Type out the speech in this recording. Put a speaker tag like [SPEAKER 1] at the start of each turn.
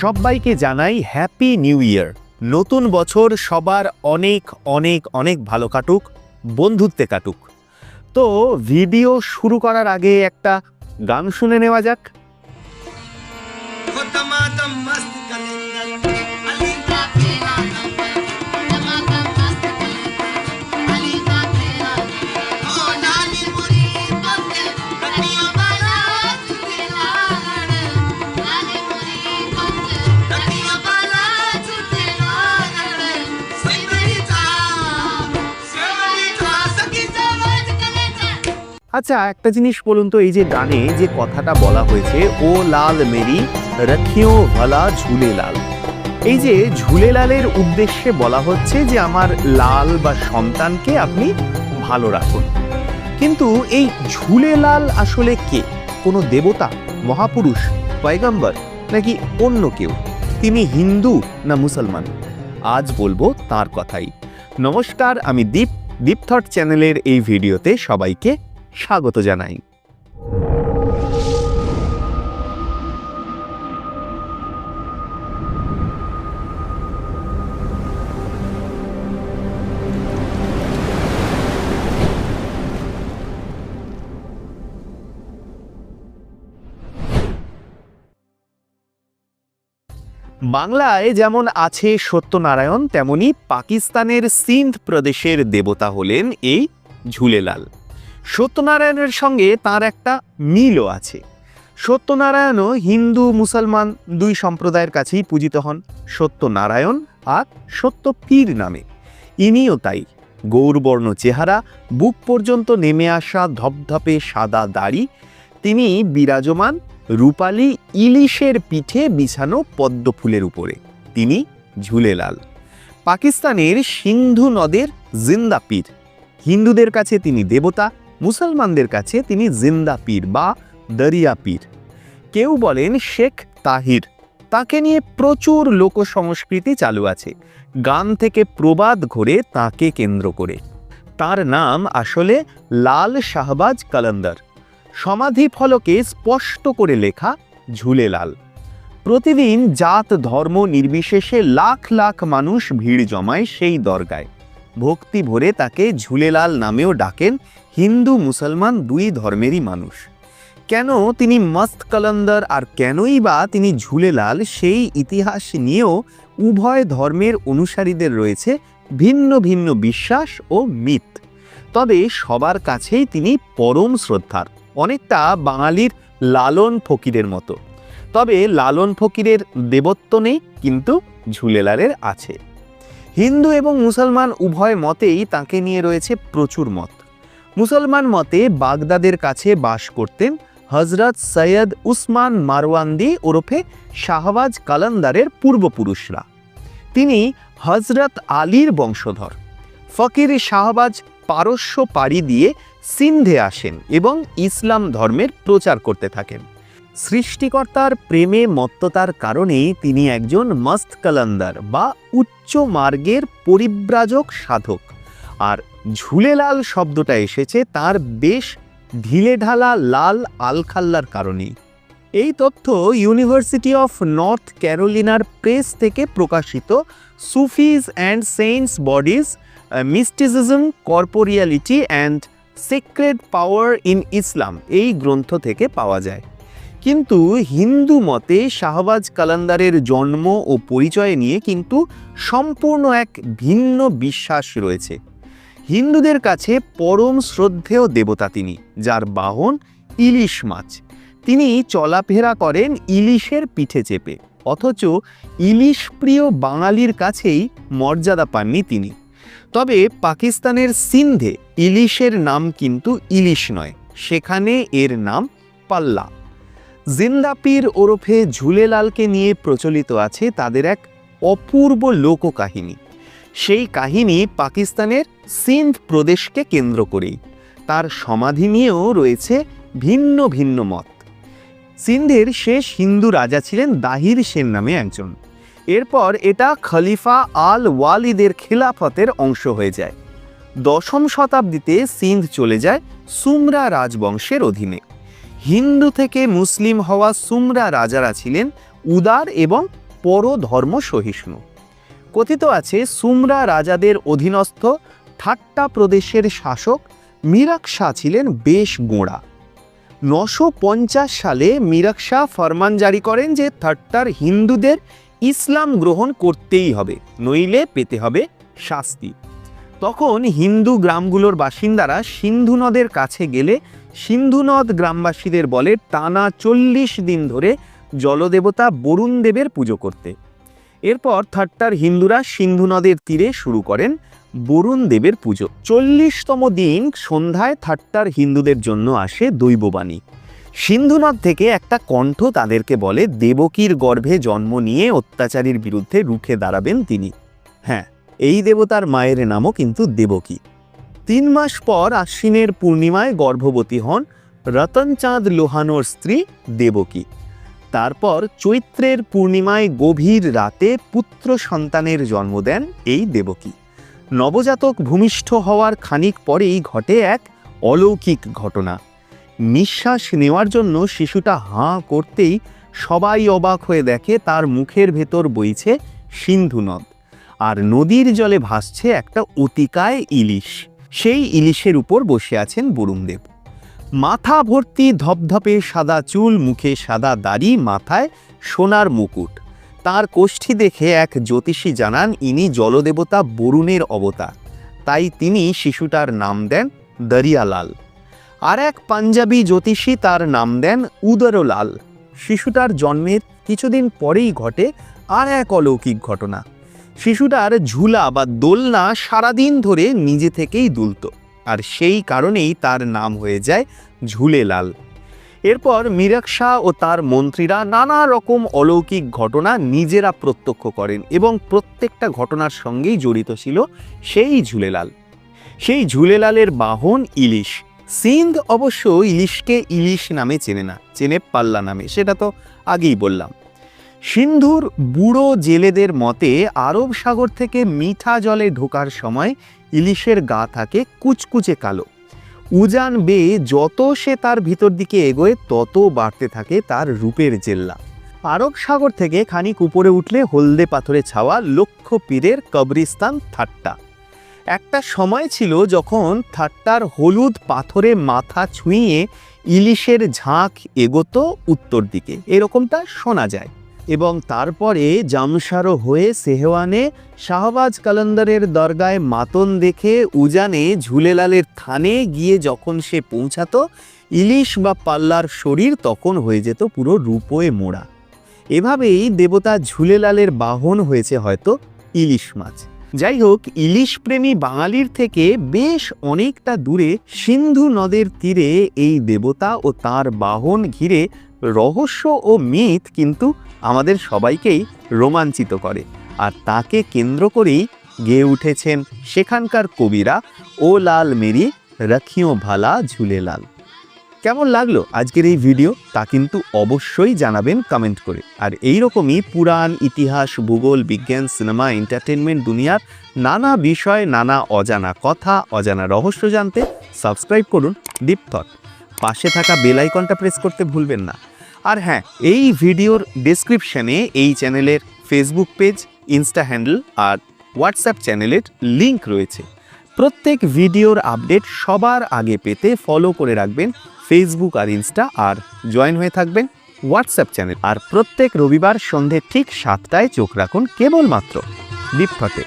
[SPEAKER 1] সবাইকে জানাই happy new year নতুন বছর সবার অনেক অনেক অনেক ভালো কাটুক, বন্ধুত্বে কাটুক। তো ভিডিও শুরু করার আগে একটা গান শুনে নেওয়া যাক। আচ্ছা একটা জিনিস বলুন তো, এই যে গানে যে কথাটা বলা হয়েছে, ও লাল মেরি রখিও ভালা ঝুলে লাল। এই যে ঝুলে লালের উদ্দেশ্যে বলা হচ্ছে যে, আমার লাল বা সন্তানকে আপনি ভালো রাখুন। কিন্তু এই ঝুলে লাল আসলে কে? কোনো দেবতা, মহাপুরুষ, পয়গম্বর, নাকি অন্য কেউ? তিনি হিন্দু না মুসলমান? আজ বলব তার কথাই। নমস্কার, আমি দীপ দীপ থট চ্যানেলের এই ভিডিওতে সবাইকে স্বাগত জানাই। বাংলায় যেমন আছে সত্যনারায়ণ তেমনি পাকিস্তানের সিন্ধ প্রদেশের দেবতা হলেন এই ঝুলেলাল। সত্যনারায়ণের সঙ্গে তার একটা মিলও আছে। সত্যনারায়ণও হিন্দু, মুসলমান দুই সম্প্রদায়ের কাছেই পূজিত হন সত্যনারায়ণ আর সত্যপীর নামে। ইনিও তাই, গৌরবর্ণ চেহারা, বুক পর্যন্ত নেমে আসা ধপধপে সাদা দাড়ি, তিনি বিরাজমান রূপালী ইলিশের পিঠে বিছানো পদ্ম ফুলের উপরে, তিনি ঝুলেলাল পাকিস্তানের সিন্ধু নদের জিন্দা পীর, হিন্দুদের কাছে তিনি দেবতা মুসলমানদের কাছে তিনি জিন্দা পীর বা দরিয়া পীর। কেউ বলেন শেখ তাহির। তাকে নিয়ে প্রচুর লোক সংস্কৃতি চালু আছে। গান থেকে প্রবাদ ঘোরে তাকে কেন্দ্র করে। তার নাম আসলে লাল শাহবাজ কালান্দার। সমাধি ফলকে স্পষ্ট করে লেখা ঝুলেলাল প্রতিদিন জাত ধর্ম নির্বিশেষে লাখ লাখ মানুষ ভিড় জমায় সেই দরগায়। ভক্তি ভরে তাকে ঝুলেলাল নামেও ডাকেন হিন্দু মুসলমান দুই ধর্মেরই মানুষ। কেন তিনি মস্ত কলন্দর আর কেনই বা তিনি ঝুলেলাল সেই ইতিহাস নিয়েও উভয় ধর্মের অনুসারীদের রয়েছে ভিন্ন ভিন্ন বিশ্বাস ও মিথ। তবে সবার কাছেই তিনি পরম শ্রদ্ধার, অনেকটা বাঙালির লালন ফকিরের মতো। তবে লালন ফকিরের দেবত্ব নেই, কিন্তু ঝুলেলালের আছে। হিন্দু এবং মুসলমান উভয় মতেই তাকে নিয়ে রয়েছে প্রচুর মত। মুসলমান মতে বাগদাদের কাছে বাস করতেন হজরত সৈয়দ উসমান মারওয়ান্দি ওরফে শাহবাজ কালান্দারের পূর্বপুরুষরা। তিনি হজরত আলীর বংশধর। ফকির শাহবাজ পারস্য পাড়ি দিয়ে সিন্ধে আসেন এবং ইসলাম ধর্মের প্রচার করতে থাকেন। সৃষ্টিকর্তার প্রেমে মত্ততার কারণেই তিনি একজন মস্ত কালান্দার বা উচ্চ মার্গের পরিব্রাজক সাধক। আর ঝুলেলাল শব্দটা এসেছে তার বেশ ঢিলেঢালা লাল আলখাল্লার কারণেই। এই তথ্য ইউনিভার্সিটি অফ নর্থ ক্যারোলিনার প্রেস থেকে প্রকাশিত। Sufis and saints bodies mysticism, corporeality and secret power in Islam এই গ্রন্থ থেকে পাওয়া যায়। কিন্তু হিন্দু মতে শাহবাজ কালান্দারের জন্ম ও পরিচয় নিয়ে কিন্তু সম্পূর্ণ এক ভিন্ন বিশ্বাস রয়েছে। হিন্দুদের কাছে পরম শ্রদ্ধেয় দেবতা তিনি, যার বাহন ইলিশ মাছ। তিনি চলাফেরা করেন ইলিশের পিঠে চেপে, অথচ ইলিশ প্রিয় বাঙালির কাছেই মর্যাদা পাননি তিনি। তবে পাকিস্তানের সিন্ধে ইলিশের নাম কিন্তু ইলিশ নয়, সেখানে এর নাম পাল্লা। জিন্দাপীর ওরফে ঝুলেলালকে নিয়ে প্রচলিত আছে তাদের এক অপূর্ব লোককাহিনী। সেই কাহিনী পাকিস্তানের সিন্ধ প্রদেশকে কেন্দ্র করেই। তার সমাধি নিয়েও রয়েছে ভিন্ন ভিন্ন মত। সিন্ধের শেষ হিন্দু রাজা ছিলেন দাহির সেন নামে একজন। এরপর এটা খলিফা আল ওয়ালিদের খিলাফতের অংশ হয়ে যায়। দশম শতাব্দীতে সিন্ধ চলে যায় সুমরা রাজবংশের অধীনে। হিন্দু থেকে মুসলিম হওয়া সুমরা রাজারা ছিলেন উদার এবং পরধর্ম সহিষ্ণু। কথিত আছে, সুমরা রাজাদের অধীনস্থ ঠাট্টা প্রদেশের শাসক মিরাকশা ছিলেন বেশ গোঁড়া। নশো সালে মিরাক শাহ ফরমান জারি করেন যে থাট্টার হিন্দুদের ইসলাম গ্রহণ করতেই হবে, নইলে পেতে হবে শাস্তি। তখন হিন্দু গ্রামগুলোর বাসিন্দারা সিন্ধু নদের কাছে গেলে সিন্ধু নদ গ্রামবাসীদের বলে টানা চল্লিশ দিন ধরে জলদেবতা বরুণ দেবের পুজো করতে। এরপর থাট্টার হিন্দুরা সিন্ধু নদের তীরে শুরু করেন বরুণ দেবের পুজো। চল্লিশতম দিন সন্ধ্যায় থাট্টার হিন্দুদের জন্য আসে দৈববাণী। সিন্ধু নদ থেকে একটা কণ্ঠ তাদেরকে বলে, দেবকীর গর্ভে জন্ম নিয়ে অত্যাচারীর বিরুদ্ধে রুখে দাঁড়াবেন তিনি। হ্যাঁ এই দেবতার মায়ের নামও কিন্তু দেবকী। তিন মাস পর আশ্বিনের পূর্ণিমায় গর্ভবতী হন রতনচাঁদ লোহানোর স্ত্রী দেবকী। তারপর চৈত্রের পূর্ণিমায় গভীর রাতে পুত্র সন্তানের জন্ম দেন এই দেবকী। নবজাতক ভূমিষ্ঠ হওয়ার খানিক পরেই ঘটে এক অলৌকিক ঘটনা। নিঃশ্বাস নেওয়ার জন্য শিশুটা হাঁ করতেই সবাই অবাক হয়ে দেখে তার মুখের ভেতর বইছে সিন্ধু নদ। আর নদীর জলে ভাসছে একটা অতিকায় ইলিশ। সেই ইলিশের উপর বসে আছেন বরুণদেব। মাথা ভর্তি ধপধপে সাদা চুল, মুখে সাদা দাড়ি, মাথায় সোনার মুকুট। তার কোষ্ঠী দেখে এক জ্যোতিষী জানান, ইনি জলদেবতা বরুণের অবতার। তাই তিনি শিশুটার নাম দেন দরিয়ালাল। আর এক পাঞ্জাবি জ্যোতিষী তার নাম দেন উদরলাল। শিশুটার জন্মের কিছুদিন পরেই ঘটে আর এক অলৌকিক ঘটনা। শিশুটার ঝুলা বা দোলনা সারাদিন ধরে নিজে থেকেই দুলত। আর সেই কারণেই তার নাম হয়ে যায় ঝুলেলাল। এরপর মিরাক শাহ ও তার মন্ত্রীরা নানা রকম অলৌকিক ঘটনা নিজেরা প্রত্যক্ষ করেন এবং প্রত্যেকটা ঘটনার সঙ্গেই জড়িত ছিল সেই ঝুলেলাল। সেই ঝুলেলালের বাহন ইলিশ। সিন্ধ অবশ্য ইলিশকে ইলিশ নামে চেনে না, চেনে পাল্লা নামে, সেটা তো আগেই বললাম। সিন্ধুর বুড়ো জেলেদের মতে আরব সাগর থেকে মিঠা জলে ঢোকার সময় ইলিশের গা থাকে কুচকুচে কালো। উজান বেয়ে যত সে তার ভিতর দিকে এগোয়, তত বাড়তে থাকে তার রূপের জেল্লা। আরব সাগর থেকে খানিক উপরে উঠলে হলদে পাথরে ছাওয়া লক্ষ পীরের কবরিস্তান থাট্টা একটা সময় ছিল যখন থাট্টার হলুদ পাথরে মাথা ছুঁয়ে ইলিশের ঝাঁক এগোতো উত্তর দিকে। এরকমটা শোনা যায়। এবং তারপরে জামসারো হয়ে সেহওয়ানে শাহবাজ কালান্দারের দরগায় মাতন দেখে উজানে ঝুলেলালের থানে গিয়ে যখন সে পৌঁছাতো, ইলিশ বা পাল্লার শরীর তখন হয়ে যেত পুরো রূপোয় মোড়া। এভাবেই দেবতা ঝুলেলালের বাহন হয়েছে হয়তো ইলিশ মাছ। যাই হোক ইলিশ প্রেমী বাঙালির থেকে বেশ অনেকটা দূরে সিন্ধু নদের তীরে এই দেবতা ও তার বাহন ঘিরে রহস্য ও মিথ কিন্তু আমাদের সবাইকেই রোমাঞ্চিত করে। আর তাকে কেন্দ্র করেই গেয়ে উঠেছেন সেখানকার কবিরা ও লাল মেরি রাখিও ভালা ঝুলে লাল। কেমন লাগল আজকের এই ভিডিও? তা কিন্তু অবশ্যই জানাবেন কমেন্ট করে। আর এই রকমই পুরাণ, ইতিহাস, ভূগোল, বিজ্ঞান, সিনেমা এন্টারটেনমেন্ট দুনিয়ার নানা বিষয়, নানা অজানা কথা, অজানা রহস্য জানতে সাবস্ক্রাইব করুন ডিপ থট পাশে থাকা বেল আইকনটা প্রেস করতে ভুলবেন না। আর হ্যাঁ এই ভিডিওর ডেসক্রিপশনে এই চ্যানেলের ফেসবুক পেজ ইনস্টা হ্যান্ডেল আর হোয়াটসঅ্যাপ চ্যানেলের লিংক রয়েছে। প্রত্যেক ভিডিওর আপডেট সবার আগে পেতে ফলো করে রাখবেন ফেসবুক আর ইনস্টা আর জয়েন হয়ে থাকবেন হোয়াটসঅ্যাপ চ্যানেল আর প্রত্যেক রবিবার সন্ধে ঠিক সাতটায় চোখ রাখুন কেবলমাত্র দীপথটে